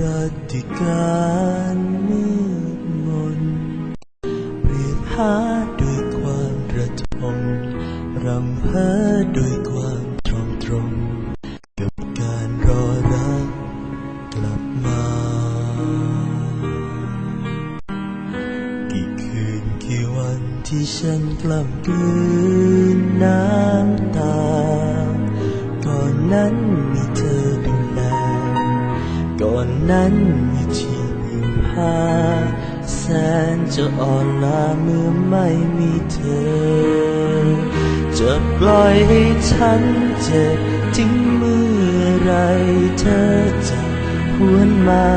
รัติการมืดมน เปรียบหาด้วยความระทมรำเพ้อด้วยความตรงตรงกับการรอรักกลับมา กี่คืนกี่วันที่ฉันกล้ำกลืนน้ำตา ก่อนนั้นมีเธอ ก่อนนั้นมีที่พึ่งพาแสนจะอ่อนล้าเมื่อไม่มีเธอ จะปล่อยให้ฉันเจ็บถึงเมื่อไรเธอจะหวนมา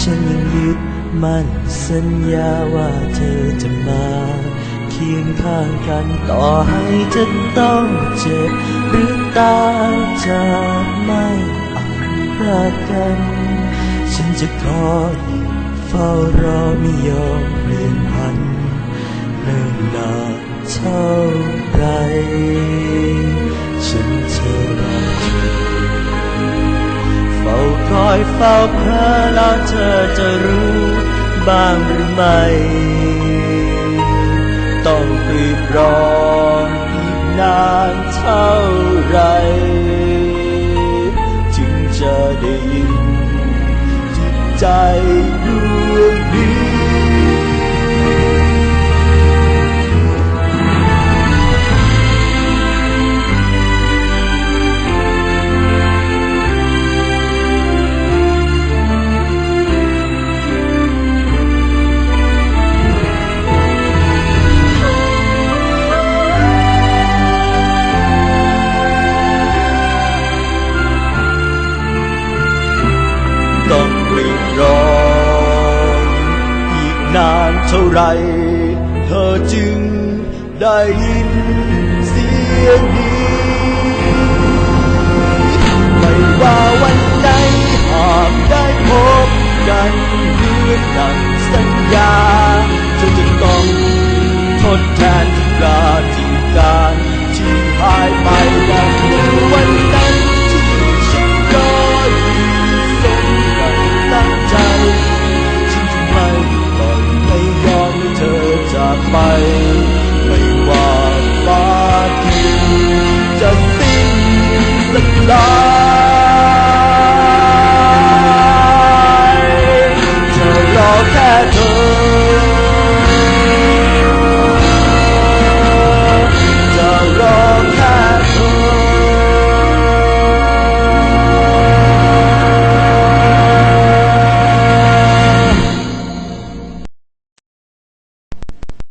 ฉันยังยึดมั่นสัญญาว่าเธอจะมาเคียงข้างกันต่อให้จะต้องเจ็บหรือตายจะไม่ ลาดกัน ฉันจะขอยเฝ้ารอไม่ยอมเปลี่ยนพันเนิ่นนานเท่าไร ฉันจะรอเธอเฝ้าคอยเฝ้าเพ้อแล้วเธอจะรู้บ้างหรือไม่ ต้องกรีดร้อง ใจดานเท่าไรเธอจึงได้ยินเสียงนี้